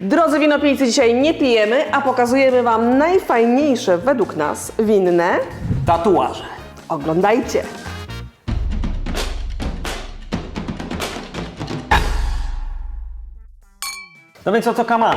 Drodzy winopijcy, dzisiaj nie pijemy, a pokazujemy Wam najfajniejsze według nas winne. Tatuaże. Oglądajcie! No więc o co kama?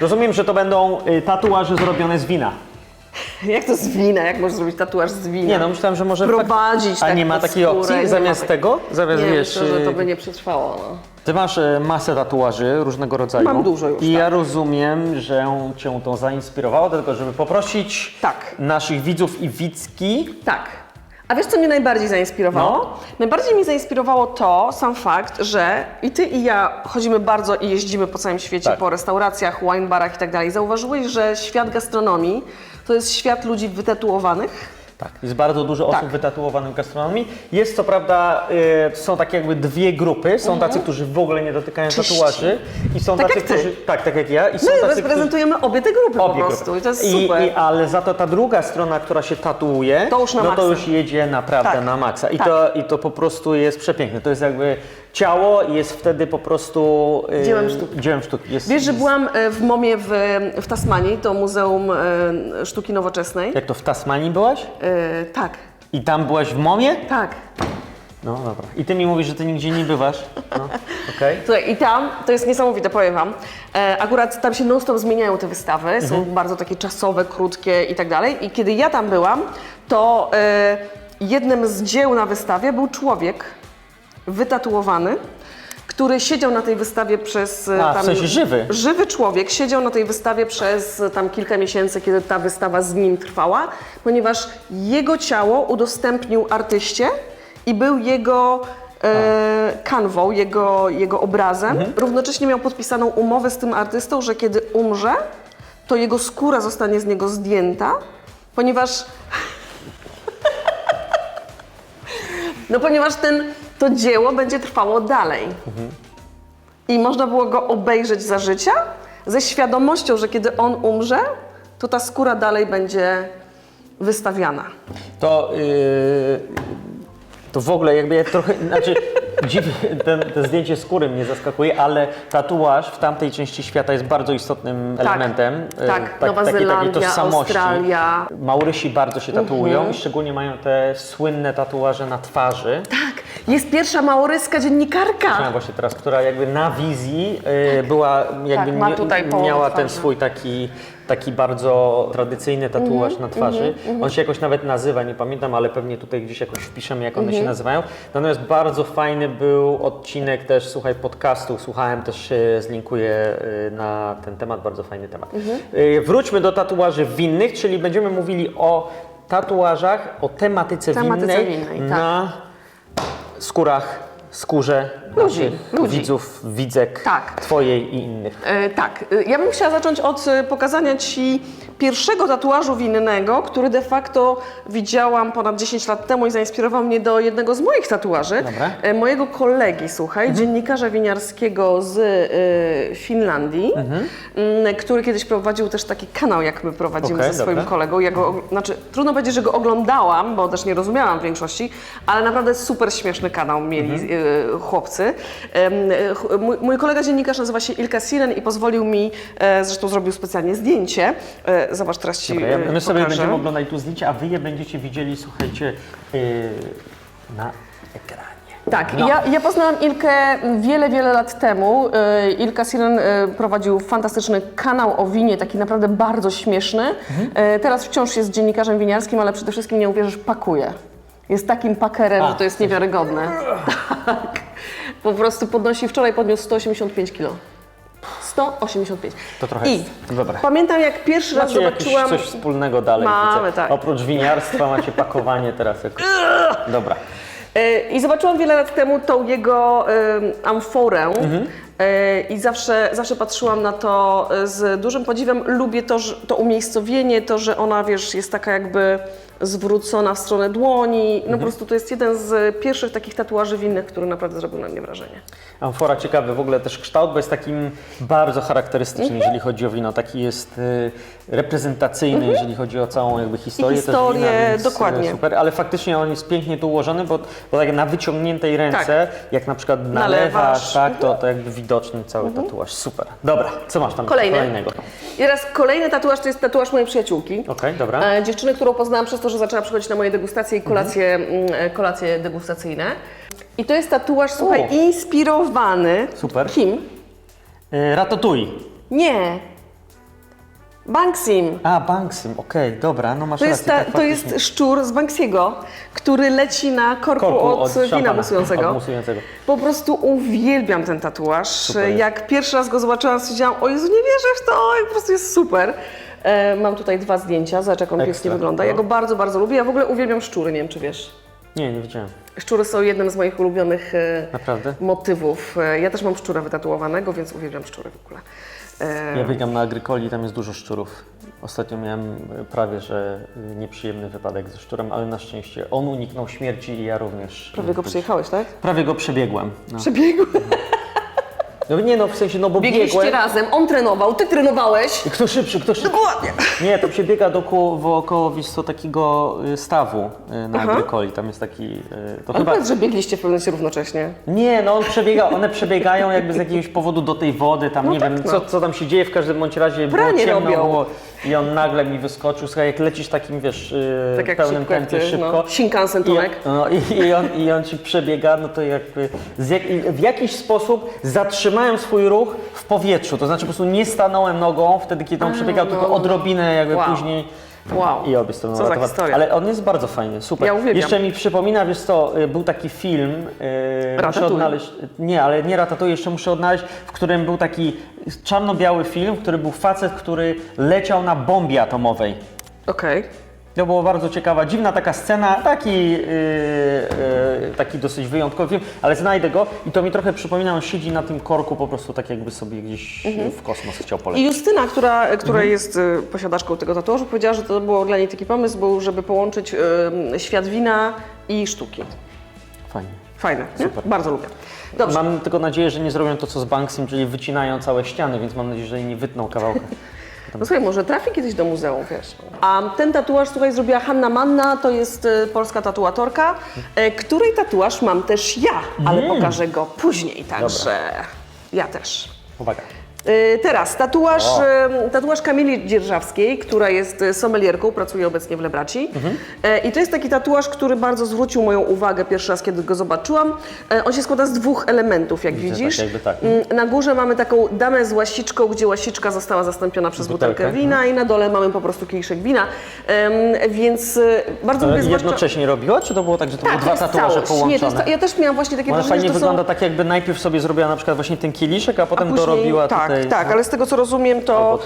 Rozumiem, że to będą y, tatuaże zrobione z wina. Jak to z wina? Jak możesz zrobić tatuaż z wina? Nie no, myślałem, że może... Prowadzić A tak nie ma pod takiej skórę, opcji nie ma zamiast tak- tego? Zamiast, Nie, wiesz... myślę, że to y, by nie przetrwało. No. Ty masz y, masę tatuaży różnego rodzaju. Mam dużo już, I tak. ja rozumiem, że Cię to zainspirowało do tego, żeby poprosić Tak. naszych widzów i widzki. Tak. A wiesz, co mnie najbardziej zainspirowało? No. Najbardziej mi zainspirowało to, sam fakt, że i ty i ja chodzimy bardzo i jeździmy po całym świecie, Tak. po restauracjach, wine barach i tak dalej. Zauważyłeś, że świat gastronomii to jest świat ludzi wytatuowanych? Tak, jest bardzo dużo osób Tak. wytatuowanych w gastronomii. Jest co prawda, y, są takie jakby dwie grupy. Są tacy, którzy w ogóle nie dotykają Mhm. Czyści. tatuaży i są Tak tacy, którzy... Tak, tak jak ja. I są No tacy, którzy... reprezentujemy obie te grupy Obie po prostu grupy. i to jest I, super. I, ale za to ta druga strona, która się tatuuje, To już na no maksa. to już jedzie naprawdę Tak. na maksa. I, Tak. to, I to po prostu jest przepiękne. To jest jakby ciało jest wtedy po prostu... y, Dziełem sztuki. Dziełem sztuki. Jest, Wiesz, że jest, byłam e, w MOMie w, w Tasmanii, to Muzeum e, Sztuki Nowoczesnej. Jak to w Tasmanii byłaś? E, tak, I tam byłaś w Momie? tak. No dobra. I ty mi mówisz, że ty nigdzie nie bywasz? No, okej. Słuchaj, i tam, to jest niesamowite, powiem Wam, e, akurat tam się non-stop zmieniają te wystawy, są Mhm. bardzo takie czasowe, krótkie i tak dalej. I kiedy ja tam byłam, to e, jednym z dzieł na wystawie był człowiek wytatuowany, który siedział na tej wystawie przez... A, w sensie żywy? Żywy człowiek siedział na tej wystawie przez tam kilka miesięcy, kiedy ta wystawa z nim trwała, ponieważ jego ciało udostępnił artyście i był jego e, kanwą, jego, jego obrazem. Mhm. Równocześnie miał podpisaną umowę z tym artystą, że kiedy umrze, to jego skóra zostanie z niego zdjęta, ponieważ no ponieważ ten, to dzieło będzie trwało dalej. I można było go obejrzeć za życia, ze świadomością, że kiedy on umrze, to ta skóra dalej będzie wystawiana. To, yy, to w ogóle jakby ja trochę, znaczy dziwnie, ten, to zdjęcie skóry mnie zaskakuje, ale tatuaż w tamtej części świata jest bardzo istotnym elementem. yy, tak. Nowa Zelandia, Australia. Maurysi bardzo się tatuują i szczególnie mają te słynne tatuaże na twarzy. Tak, jest pierwsza maoryska dziennikarka. Właśnie teraz, która jakby na wizji yy, była, jakby Tak, ma tutaj połowę miała ten twarzy. swój taki, taki bardzo tradycyjny tatuaż Mhm, na twarzy. On się jakoś nawet nazywa, nie pamiętam, ale pewnie tutaj gdzieś jakoś wpiszemy, jak one Mhm. się nazywają. Natomiast bardzo fajny był odcinek też, słuchaj, podcastu, słuchałem, też się zlinkuję yy, na ten temat, bardzo fajny temat. Mhm. Wróćmy do tatuaży winnych, czyli będziemy mówili o tatuażach, o tematyce, Tematyce winnej, winnej, tak. na skórach, skórze Ludzi, naszych ludzi. widzów, widzek, Tak. twojej i innych. E, tak, e, ja bym chciała zacząć od e, pokazania Ci pierwszego tatuażu winnego, który de facto widziałam ponad 10 lat temu i zainspirował mnie do jednego z moich tatuaży. Dobra. E, mojego kolegi, słuchaj, dziennikarza winiarskiego z e, Finlandii, m, który kiedyś prowadził też taki kanał, jak my prowadzimy Okej, ze swoim dobra. kolegą. Ja go, znaczy, trudno powiedzieć, że go oglądałam, bo też nie rozumiałam w większości, ale naprawdę super śmieszny kanał mieli e, chłopcy. Em, e, mój, mój kolega dziennikarz nazywa się Ilka Siren i pozwolił mi, e, zresztą zrobił specjalnie zdjęcie. E, zobacz, teraz Ci Dobra, ja, e, my sobie pokażę. będziemy oglądać tu zdjęcia, a wy je będziecie widzieli, słuchajcie, na ekranie. Tak, No. ja, ja poznałam Ilkę wiele, wiele lat temu. E, Ilka Siren e, prowadził fantastyczny kanał o winie, taki naprawdę bardzo śmieszny. Mhm. E, Teraz wciąż jest dziennikarzem winiarskim, ale przede wszystkim, nie uwierzysz, pakuje. Jest takim pakerem, A, że to jest niewiarygodne. Tak. Po prostu podnosi, wczoraj podniósł 185 kg. 185. To trochę I jest. Dobra. pamiętam, jak pierwszy raz Macie zobaczyłam... coś wspólnego dalej. Mamy, widzę. tak. Oprócz winiarstwa macie pakowanie teraz. Jako... Dobra. E, I zobaczyłam wiele lat temu tą jego em, amforę E, i zawsze, zawsze patrzyłam na to e, z dużym podziwem. Lubię to, że, to umiejscowienie, to, że ona, wiesz, jest taka jakby zwrócona w stronę dłoni. No po prostu to jest jeden z pierwszych takich tatuaży winnych, który naprawdę zrobił na mnie wrażenie. Amfora ciekawy w ogóle też kształt, bo jest takim bardzo charakterystyczny, jeżeli chodzi o wino. Taki jest y, reprezentacyjny, jeżeli chodzi o całą jakby historię. też historię, wina, y, dokładnie. Super, ale faktycznie on jest pięknie tu ułożony, bo, bo tak na wyciągniętej ręce, jak na przykład nalewasz, Nalewasz. tak, to, to jakby widoczny cały tatuaż. Super. Dobra, co masz tam Kolejny. kolejnego? I teraz kolejny tatuaż to jest tatuaż mojej przyjaciółki. Okej, dobra. E, dziewczyny, którą poznałam przez to, że zaczęła przychodzić na moje degustacje i kolacje, mm, e, kolacje degustacyjne. I to jest tatuaż, słuchaj, inspirowany. Super. Kim? Y, Ratatouille. Nie. Banksim. A, Banksym, okej, dobra, no masz To jest, rację. ta, tak, to jest faktycznie. szczur z Banksiego, który leci na korku, Korku od, wina szampana, musującego. od musującego. Po prostu uwielbiam ten tatuaż. Super. Jak pierwszy raz go zobaczyłam, stwierdziłam, o Jezu, nie wierzę w to, i po prostu jest super. E, mam tutaj dwa zdjęcia, zobacz jak on pięknie Ekstra, wygląda. Ja no. go bardzo, bardzo lubię. Ja w ogóle uwielbiam szczury, nie wiem czy wiesz. Nie, nie widziałem. Szczury są jednym z moich ulubionych e, Naprawdę? motywów. E, Ja też mam szczura wytatuowanego, więc uwielbiam szczury w ogóle. E, Ja biegam na Agrykoli, tam jest dużo szczurów. Ostatnio miałem e, prawie, że e, nieprzyjemny wypadek ze szczurem, ale na szczęście on uniknął śmierci i ja również. Prawie go przyjechałeś, tak? Prawie go przebiegłem. No. Przebiegł. No nie no, w sensie, no bo Biegliście biegłem. razem, on trenował, ty trenowałeś. I Kto szybszy, kto szybszy? Dokładnie. Nie, to się biega dookoło, wokoło wiesz co, takiego y, stawu y, na Aha. Agrykoli. Tam jest taki, y, to Ale chyba... powiedz, że biegliście w pewnym równocześnie. Nie, no on przebiega, one przebiegają jakby z jakiegoś powodu do tej wody, tam No nie tak, wiem no. co, co tam się dzieje, w każdym bądź razie było Pranie ciemno robią. było i on nagle mi wyskoczył, słuchaj, jak lecisz takim, wiesz, Tak jak pełnym szybko, jak tempie, ty, szybko. no. Shinkansen I, Tomek. no, i, i, on, I on ci przebiega, no to jakby z jak, w jakiś sposób zatrzymałem swój ruch w powietrzu, to znaczy po prostu nie stanąłem nogą wtedy, kiedy on A, przebiegał, no. tylko odrobinę jakby Wow. później. Wow. I obie strony Co za historia. Ale on jest bardzo fajny, super. Ja uwielbiam. Jeszcze mi przypomina, wiesz co, y, był taki film, yy, muszę Ratatouille. odnaleźć, nie, ale nie Ratatouille, jeszcze muszę odnaleźć, w którym był taki czarno-biały film, w którym był facet, który leciał na bombie atomowej. Okej. To było bardzo ciekawa, dziwna taka scena, taki, yy, yy, taki dosyć wyjątkowy film, ale znajdę go i to mi trochę przypomina, on siedzi na tym korku po prostu tak jakby sobie gdzieś Mhm. w kosmos chciał I polecieć. Justyna, która, która Mhm. jest y, posiadaczką tego tatuażu, powiedziała, że to był dla niej taki pomysł, był, żeby połączyć y, świat wina i sztuki. Fajnie. Fajne, nie? Super. Bardzo lubię. Dobrze. Mam tylko nadzieję, że nie zrobią to co z Banksym, czyli wycinają całe ściany, więc mam nadzieję, że jej nie wytną kawałka. No słuchaj, może trafi kiedyś do muzeum, wiesz. A ten tatuaż, słuchaj, zrobiła Hanna Manna, to jest y, polska tatuatorka, y, której tatuaż mam też ja, ale Mm. pokażę go później, także ja też. Uwaga. Y, Teraz tatuaż, tatuaż Kamili Dzierżawskiej, która jest y, sommelierką, pracuje obecnie w Lebraci. Mhm. E, I to jest taki tatuaż, który bardzo zwrócił moją uwagę pierwszy raz, kiedy go zobaczyłam. E, On się składa z dwóch elementów, jak Widzę, widzisz. tak, jakby tak. Mm, Na górze mamy taką damę z łasiczką, gdzie łasiczka została zastąpiona przez Butelkę. butelkę wina i na dole mamy po prostu kieliszek wina. Więc bardzo lubię zwłaszcza... jednocześnie robiła, czy to było tak, że to Tak, były dwa tatuaże całość. połączone? Nie, to ja też miałam właśnie takie Ona wrażenie, fajnie wygląda są... tak, jakby najpierw sobie zrobiła na przykład właśnie ten kieliszek, a potem A później- dorobiła tak, tutaj. Tak, no. ale z tego co rozumiem, to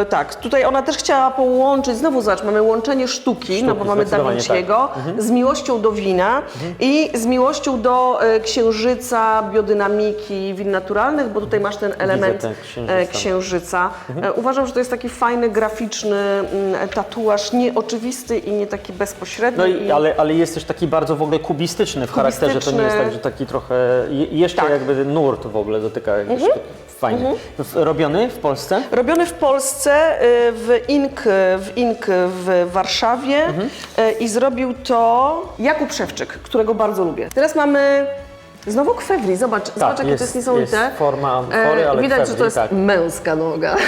e, tak, tutaj ona też chciała połączyć, znowu zobacz, mamy łączenie sztuki, no bo mamy Da zdecydowanie Vinciego, tak. z miłością do wina i z miłością do e, księżyca, biodynamiki win naturalnych, bo tutaj masz ten element ten księżyc e, tam. księżyca. E, uważam, że to jest taki fajny, graficzny mm, tatuaż, nieoczywisty i nie taki bezpośredni. No i, i- ale, ale jest też taki bardzo w ogóle kubistyczny w charakterze, to nie jest tak, że taki trochę, je, jeszcze Tak. jakby nurt w ogóle dotyka sztuki. Fajnie. W, robiony w Polsce? Robiony w Polsce, y, w INK, w INK w Warszawie y, i zrobił to Jakub Szewczyk, którego bardzo lubię. Teraz mamy znowu kwewri, zobacz, zobacz jakie to jest niesamowite. Tak, jest forma amfory, E, ale Widać, że kwewri, to jest tak. męska noga.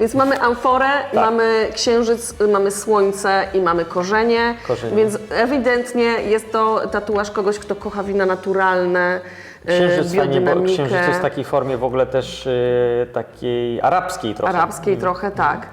Więc mamy amforę, Tak. mamy księżyc, y, mamy słońce i mamy korzenie, Korzenie. więc ewidentnie jest to tatuaż kogoś, kto kocha wina naturalne, y, Księżyc, fajnie, bo biodynamikę. księżyc jest w takiej formie w ogóle też y, takiej arabskiej trochę. Arabskiej trochę, tak.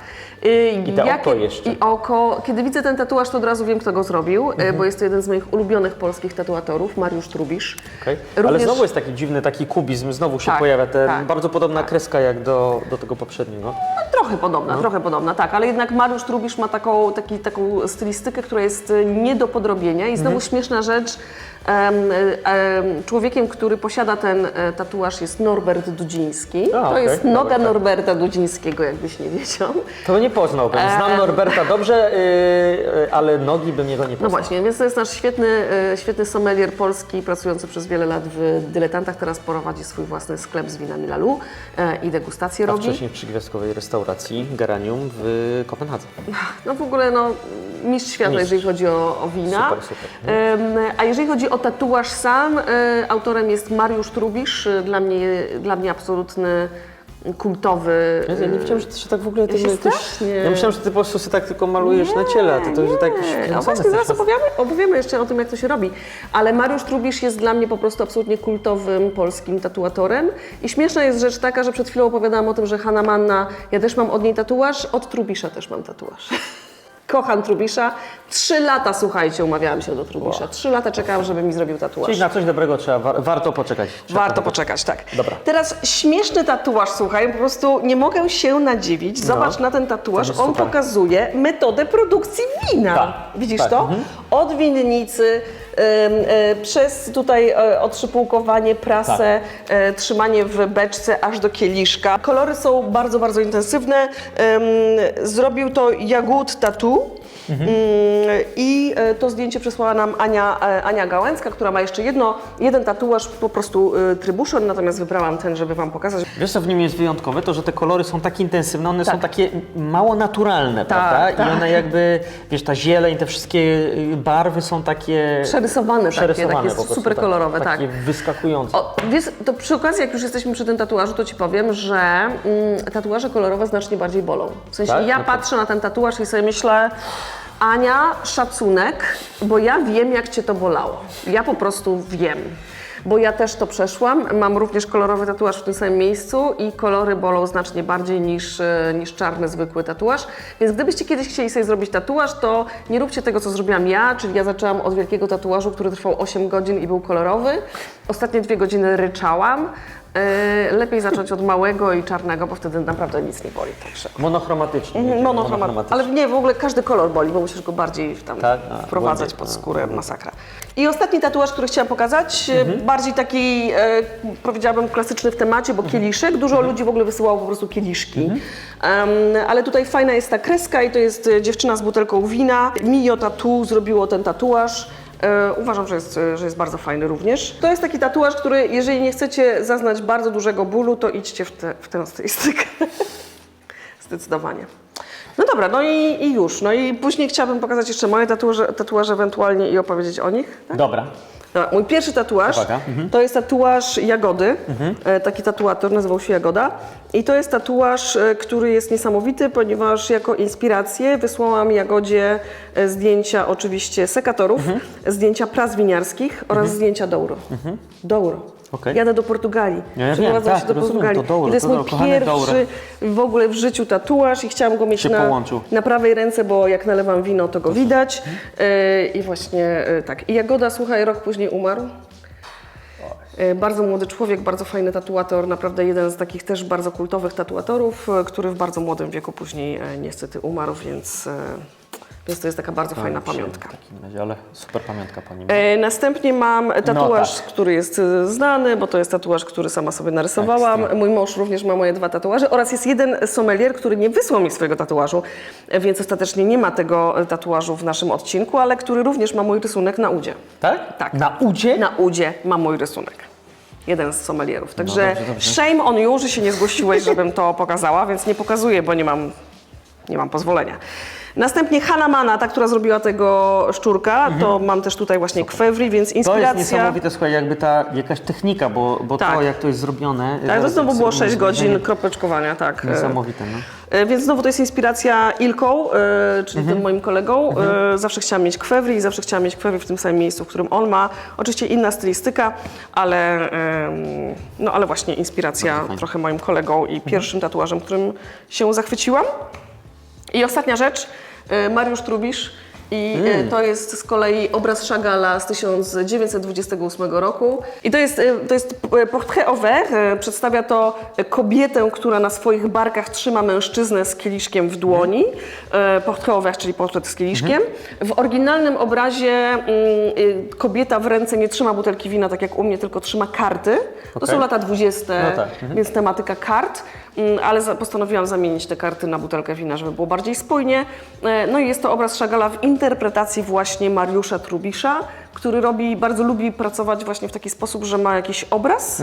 Y, I to oko jeszcze. I oko. Kiedy widzę ten tatuaż, to od razu wiem, kto go zrobił, y, Mhm. bo jest to jeden z moich ulubionych polskich tatuatorów, Mariusz Trubisz. Okej. Ale Również- znowu jest taki dziwny, taki kubizm, znowu się Tak, pojawia, ten, tak, bardzo podobna kreska jak do, do tego poprzedniego. Trochę podobna, trochę podobna, tak, ale jednak Mariusz Trubisz ma taką, taki, taką stylistykę, która jest y, nie do podrobienia i znowu śmieszna rzecz. Em, em, człowiekiem, który posiada ten e, tatuaż jest Norbert Dudziński. A, to okej, jest dobra, noga tak. Norberta Dudzińskiego, jakbyś nie wiedział. To nie poznałbym. Znam. Norberta dobrze, yy, yy, ale nogi bym jego nie No poznał. właśnie, więc to jest nasz świetny, e, świetny sommelier polski, pracujący przez wiele lat w dyletantach. Teraz prowadzi swój własny sklep z winami Lalu e, i degustację A robi. wcześniej w przygwiazdkowej restauracji Geranium w Kopenhadze. No w ogóle no, mistrz świata, Mistrz. jeżeli chodzi o, o wina. Super, super. A jeżeli chodzi o tatuaż sam, e, autorem jest Mariusz Trubisz, e, dla mnie, dla mnie absolutny kultowy. Ja nie wiedziałem, że ty się tak w ogóle... Ja się strasznie- ja myślałem, że ty po prostu sobie tak tylko malujesz na ciele, ty to już tak A właśnie, zaraz opowiemy, opowiemy jeszcze o tym, jak to się robi. Ale Mariusz Trubisz jest dla mnie po prostu absolutnie kultowym polskim tatuatorem. I śmieszna jest rzecz taka, że przed chwilą opowiadałam o tym, że Hanna Manna, ja też mam od niej tatuaż, od Trubisza też mam tatuaż. Kocham Trubisza. Trzy lata, słuchajcie, umawiałam się do Trubisza. Trzy lata czekałam, żeby mi zrobił tatuaż. Czyli na coś dobrego trzeba, war, warto poczekać. Trzeba Warto poczekać, tak. Dobra. Teraz śmieszny tatuaż, słuchaj, po prostu nie mogę się nadziwić. Zobacz No. na ten tatuaż, on super. pokazuje metodę produkcji wina. Tak, Widzisz tak, to? mhm. Od winnicy, przez tutaj e, otrzypułkowanie, prasę, Tak. e, trzymanie w beczce aż do kieliszka. Kolory są bardzo, bardzo intensywne. Zrobił to Jagód Tattoo. Mhm. Mm, I e, to zdjęcie przesłała nam Ania, e, Ania Gałęcka, która ma jeszcze jedno, jeden tatuaż, po prostu e, trybuszon, natomiast wybrałam ten, żeby Wam pokazać. Wiesz, co w nim jest wyjątkowe? To, że te kolory są tak intensywne, one są Tak. takie mało naturalne, prawda? I tak. one jakby, wiesz, ta zieleń, te wszystkie y, barwy są takie... Przerysowane, przerysowane takie, takie prostu, super kolorowe, tak. Takie wyskakujące. O, wiesz, to przy okazji, jak już jesteśmy przy tym tatuażu, to Ci powiem, że mm, tatuaże kolorowe znacznie bardziej bolą. W sensie Tak? ja No to- patrzę na ten tatuaż i sobie myślę, Ania, szacunek, bo ja wiem, jak Cię to bolało. Ja po prostu wiem. Bo ja też to przeszłam. Mam również kolorowy tatuaż w tym samym miejscu i kolory bolą znacznie bardziej niż, e, niż czarny, zwykły tatuaż. Więc gdybyście kiedyś chcieli sobie zrobić tatuaż, to nie róbcie tego, co zrobiłam ja, czyli ja zaczęłam od wielkiego tatuażu, który trwał 8 godzin i był kolorowy. Ostatnie dwie godziny ryczałam. E, Lepiej zacząć od małego i czarnego, bo wtedy naprawdę nic nie boli. Także. Monochromatycznie. Mhm. Ale nie, w ogóle każdy kolor boli, bo musisz go bardziej tam Tak? A, wprowadzać pod A, skórę, masakra. I ostatni tatuaż, który chciałam pokazać, e, Mhm. bardziej taki, e, powiedziałabym, klasyczny w temacie, Mhm. bo kieliszek. Dużo ludzi w ogóle wysyłało po prostu kieliszki. Em, ale tutaj fajna jest ta kreska i to jest e, dziewczyna z butelką wina. Mio Tattoo zrobiło ten tatuaż. E, uważam, że jest, e, że jest bardzo fajny również. To jest taki tatuaż, który, jeżeli nie chcecie zaznać bardzo dużego bólu, to idźcie w, te, w tę stylistykę. Zdecydowanie. No dobra, no i, i już. No i później chciałabym pokazać jeszcze moje tatuaże, tatuaże ewentualnie i opowiedzieć o nich. Tak? Dobra. Dobra, mój pierwszy tatuaż. Mhm. to jest tatuaż Jagody. E, taki tatuator nazywał się Jagoda. I to jest tatuaż, e, który jest niesamowity, ponieważ jako inspirację wysłałam Jagodzie e, zdjęcia oczywiście sekatorów, Mhm. zdjęcia pras winiarskich oraz zdjęcia Douro. Douro. Okej. Jadę do Portugalii. Ja wiem, Przeprowadzam tak, się do rozumiem, Portugalii. to I to jest to mój kochane pierwszy w ogóle w życiu tatuaż i chciałam go mieć Się na, połączył. na prawej ręce, bo jak nalewam wino, to go widać. E, I właśnie e, tak. I Jagoda, słuchaj, rok później umarł. E, Bardzo młody człowiek, bardzo fajny tatuator, naprawdę jeden z takich też bardzo kultowych tatuatorów, który w bardzo młodym wieku później niestety umarł, więc, więc to jest taka bardzo fajna pamiątka. W takim razie, ale super pamiątka po nim. E, Następnie mam tatuaż, tak. który jest e, znany, bo to jest tatuaż, który sama sobie narysowałam. Ekstra. Mój mąż również ma moje dwa tatuaże oraz jest jeden sommelier, który nie wysłał mi swojego tatuażu, e, więc ostatecznie nie ma tego tatuażu w naszym odcinku, ale który również ma mój rysunek na udzie. Tak? Tak. Na udzie? Na udzie ma mój rysunek. Jeden z sommelierów. Także dobrze, dobrze. shame on you, że się nie zgłosiłeś, żebym to pokazała, więc nie pokazuję, bo nie mam, nie mam pozwolenia. Następnie Hanna Mana, ta, która zrobiła tego szczurka, to mam też tutaj właśnie kwewri, więc Mhm. To jest inspiracja. niesamowite, słuchaj, jakby ta jakaś technika, bo, bo Tak. to jak to jest zrobione... Tak, to e, znowu było 6 godzin kropeczkowania, tak. Niesamowite, no. E, Więc znowu to jest inspiracja Ilką, e, czyli Mhm. tym moim kolegą. E, zawsze chciałam mieć kwewri i zawsze chciałam mieć kwewri w tym samym miejscu, w którym on ma. Oczywiście inna stylistyka, ale, no, ale właśnie inspiracja trochę moim kolegą i pierwszym tatuażem, którym się zachwyciłam. I ostatnia rzecz, e, Mariusz Trubisz. I e, to jest z kolei obraz Chagalla z 1928 roku. I to jest, e, to jest portrait. E, Przedstawia to kobietę, która na swoich barkach trzyma mężczyznę z kieliszkiem w dłoni. Portrait au vert, czyli portret z kieliszkiem. W oryginalnym obrazie mm, kobieta w ręce nie trzyma butelki wina, tak jak u mnie, tylko trzyma karty. To Okej. są lata 20, No tak. więc tematyka kart. Mm, ale postanowiłam zamienić te karty na butelkę wina, żeby było bardziej spójnie. E, No i jest to obraz Szagala w interpretacji właśnie Mariusza Trubisza, który robi, bardzo lubi pracować właśnie w taki sposób, że ma jakiś obraz,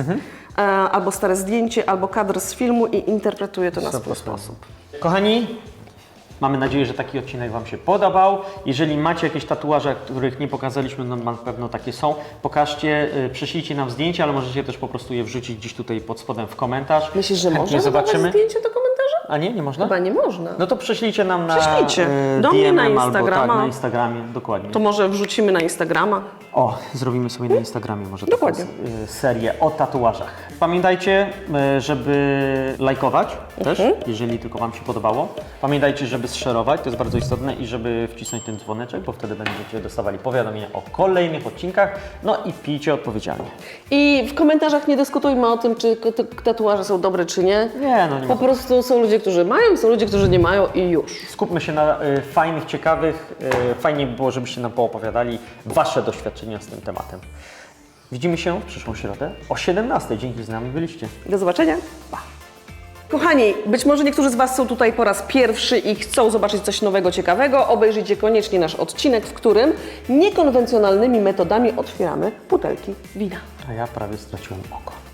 e, albo stare zdjęcie, albo kadr z filmu i interpretuje to na swój sposób. Kochani, mamy nadzieję, że taki odcinek Wam się podobał. Jeżeli macie jakieś tatuaże, których nie pokazaliśmy, no na pewno takie są, pokażcie, y, prześlijcie nam zdjęcia, ale możecie też po prostu je wrzucić gdzieś tutaj pod spodem w komentarz. Myślisz, że Chętnie można zobaczymy. zobaczymy zdjęcie do komentarza? A nie, nie można? Chyba nie można. No to prześlijcie nam na Prześlijcie. y, Do mnie na DM albo tak, na Instagramie, dokładnie. To może wrzucimy na Instagrama. O, zrobimy sobie na Instagramie może Dokładnie. y, serię o tatuażach. Pamiętajcie, y, żeby lajkować też, Mhm. jeżeli tylko Wam się podobało. Pamiętajcie, żeby szerować, to jest bardzo istotne i żeby wcisnąć ten dzwoneczek, bo wtedy będziecie dostawali powiadomienia o kolejnych odcinkach. No i pijcie odpowiedzialnie. I w komentarzach nie dyskutujmy o tym, czy k- t- tatuaże są dobre, czy nie. Nie, no nie Po ma. prostu są ludzie, którzy mają, są ludzie, którzy nie mają i już. Skupmy się na y, fajnych, ciekawych. Y, fajnie by było, żebyście nam poopowiadali Wasze doświadczenia z tym tematem. Widzimy się w przyszłą środę o 17. Dzięki, z nami byliście. Do zobaczenia. Pa. Kochani, być może niektórzy z Was są tutaj po raz pierwszy i chcą zobaczyć coś nowego, ciekawego. Obejrzyjcie koniecznie nasz odcinek, w którym niekonwencjonalnymi metodami otwieramy butelki wina. A ja prawie straciłem oko.